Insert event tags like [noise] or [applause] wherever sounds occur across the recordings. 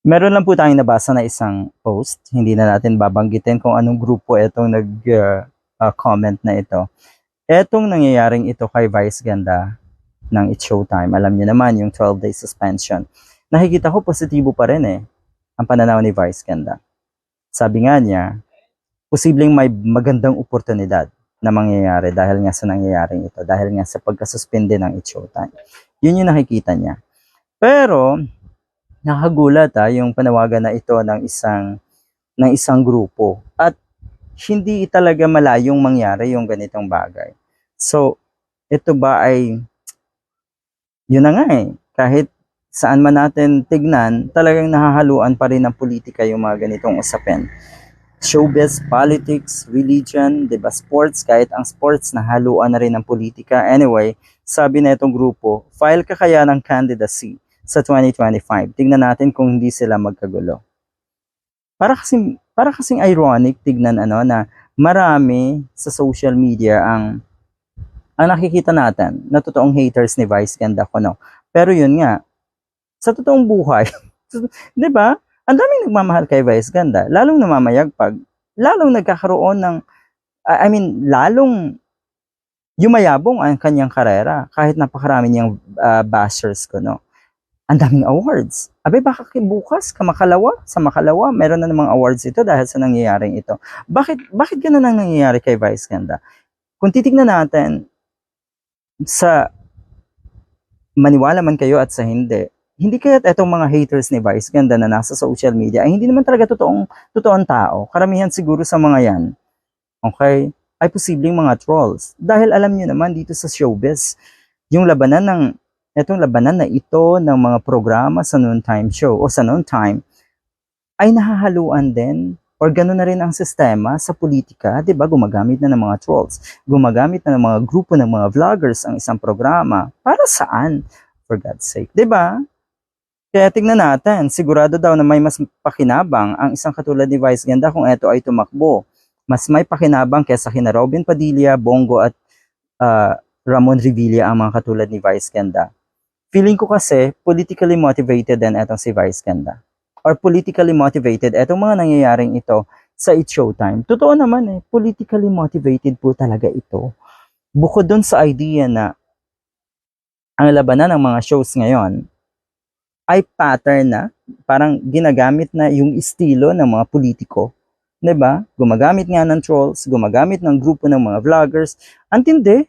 Meron lang po tayong nabasa na isang post. Hindi na natin babanggitin kung anong grupo itong nag-comment na ito. Etong nangyayaring ito kay Vice Ganda ng It's Showtime. Alam niyo naman yung 12-day suspension. Nakikita ko positibo pa rin eh ang pananaw ni Vice Ganda. Sabi nga niya, posibleng may magandang oportunidad na mangyayari dahil nga sa nangyayaring ito, dahil nga sa pagkasuspende ng It's Showtime. Yun yung nakikita niya. Pero, nakagulat ha, yung panawagan na ito ng isang ng isang grupo at hindi talaga malayong mangyari yung ganitong bagay. So, ito ba ay yun na nga eh, kahit saan man natin tignan, talagang nahahaluan pa rin ng politika yung mga ganitong usapin. Showbiz, politics, religion, 'di ba? Sports, kahit ang sports nahaluan na rin ng politika. Anyway, sabi na itong grupo, file ka kaya ng candidacy sa 2025. Tingnan natin kung hindi sila magkagulo. Para kasing, para kasing ironic tignan ano na marami sa social media ang ang nakikita natin na totoong haters ni Vice Ganda ko no. Pero yun nga, sa totoong buhay, [laughs] 'di ba? Ang daming nagmamahal kay Vice Ganda, lalong namamayagpag, lalong nagkakaroon ng I mean, lalong yumayabong ang kanyang karera kahit napakarami niyang ah, bashers ko no ang daming awards. Abe, baka bukas, kamakalawa, sa makalawa, meron na namang awards ito dahil sa nangyayaring ito. Bakit, bakit ganun ang nangyayari kay Vice Ganda? Kung titignan natin, sa maniwala man kayo at sa hindi, hindi kaya't etong mga haters ni Vice Ganda na nasa social media ay hindi naman talaga totoong, totoong tao. Karamihan siguro sa mga yan, okay, ay posibleng mga trolls. Dahil alam niyo naman dito sa showbiz, yung labanan ng etong labanan na ito ng mga programa sa noontime show o sa noontime ay nahahaluan din or gano'n na rin ang sistema sa politika, 'di ba? Gumagamit na ng mga trolls, gumagamit na ng mga grupo ng mga vloggers ang isang programa. Para saan? For God's sake, 'di ba? Kaya tingnan natin, sigurado daw na may mas pakinabang ang isang katulad ni Vice Ganda kung ito ay tumakbo. Mas may pakinabang kesa kina Robin Padilla, Bongo at ah, Ramon Revilla ang mga katulad ni Vice Ganda. Feeling ko kasi politically motivated din etong si Vice Ganda. Or politically motivated etong mga nangyayaring ito sa It's Showtime. Totoo naman eh, politically motivated po talaga ito. Bukod dun sa idea na ang labanan ng mga shows ngayon ay pattern na, parang ginagamit na yung estilo ng mga politiko. 'Di ba? Gumagamit nga ng trolls, gumagamit ng grupo ng mga vloggers. Antindi,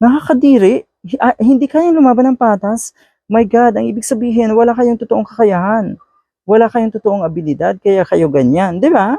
nakakadiri. Ah, hindi kayang lumaban ng patas. My God, ang ibig sabihin, wala kayong totoong kakayahan. Wala kayong totoong abilidad, kaya kayo ganyan. Di ba?